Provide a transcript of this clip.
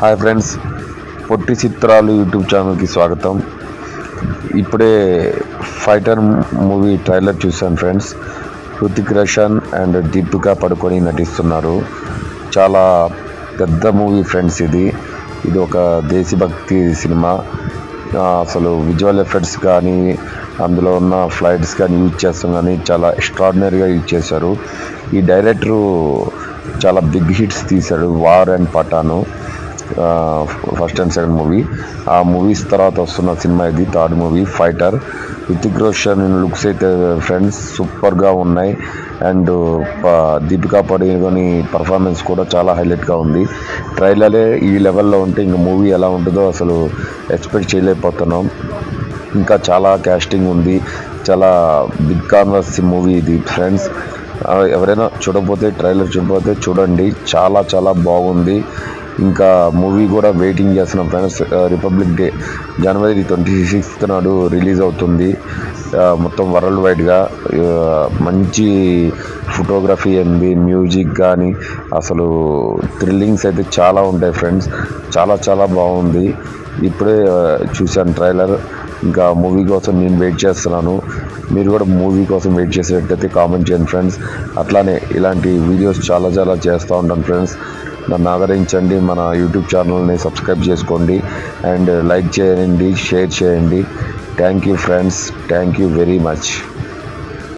Hi friends పొట్టి చిత్రాలు YouTube ఛానల్కి స్వాగతం. ఇప్పుడే ఫైటర్ మూవీ ట్రైలర్ చూశాను ఫ్రెండ్స్ హృతిక్ రోషన్ అండ్ దీపికా పడుకొని నటిస్తున్నారు. చాలా పెద్ద మూవీ ఫ్రెండ్స్ ఇది. ఇది ఒక దేశభక్తి సినిమా. అసలు విజువల్ ఎఫెక్ట్స్ కానీ అందులో ఉన్న ఫ్లైట్స్ కానీ యూజ్ చేస్తాం కానీ చాలా ఎక్స్ట్రాడినరీగా యూజ్ చేశారు. ఈ డైరెక్టరు చాలా బిగ్ హిట్స్ తీశాడు War and Pathaan first and second movie ఆ మూవీస్ తర్వాత వస్తున్న సినిమా ఇది third movie Fighter Hrithik Roshan looks అయితే ఫ్రెండ్స్ సూపర్గా ఉన్నాయి. అండ్ దీపికా పడుకొని పర్ఫార్మెన్స్ కూడా చాలా హైలైట్గా ఉంది. ట్రైలరే ఈ లెవెల్లో ఉంటే ఇంకా మూవీ ఎలా ఉంటుందో అసలు ఎక్స్పెక్ట్ చేయలేకపోతున్నాం. ఇంకా చాలా క్యాస్టింగ్ ఉంది. చాలా బిగ్ కాన్వర్స్ మూవీ ఇది ఫ్రెండ్స్ ఎవరైనా చూడకపోతే ట్రైలర్ చూడకపోతే చూడండి. చాలా చాలా బాగుంది. ఇంకా మూవీ కూడా వెయిటింగ్ చేస్తున్నాం ఫ్రెండ్స్. రిపబ్లిక్ డే జనవరి ట్వంటీ సిక్స్త్ నాడు రిలీజ్ అవుతుంది. మొత్తం వరల్డ్ వైడ్గా మంచి ఫోటోగ్రఫీ ఏంది మ్యూజిక్ కానీ అసలు థ్రిల్లింగ్స్ అయితే చాలా ఉంటాయి ఫ్రెండ్స్. చాలా చాలా బాగుంది. ఇప్పుడే చూశాను ట్రైలర్ ఇంకా మూవీ కోసం నేను వెయిట్ చేస్తున్నాను. మీరు కూడా మూవీ కోసం వెయిట్ చేసేటట్టయితే కామెంట్ చేయండి ఫ్రెండ్స్. అట్లానే ఇలాంటి వీడియోస్ చాలా చాలా చేస్తూ ఉంటాను ఫ్రెండ్స్. నన్ను ఆదరించండి మన యూట్యూబ్ ఛానల్ని సబ్స్క్రైబ్ చేసుకోండి అండ్ లైక్ చేయండి షేర్ చేయండి. Thank you friends thank you very much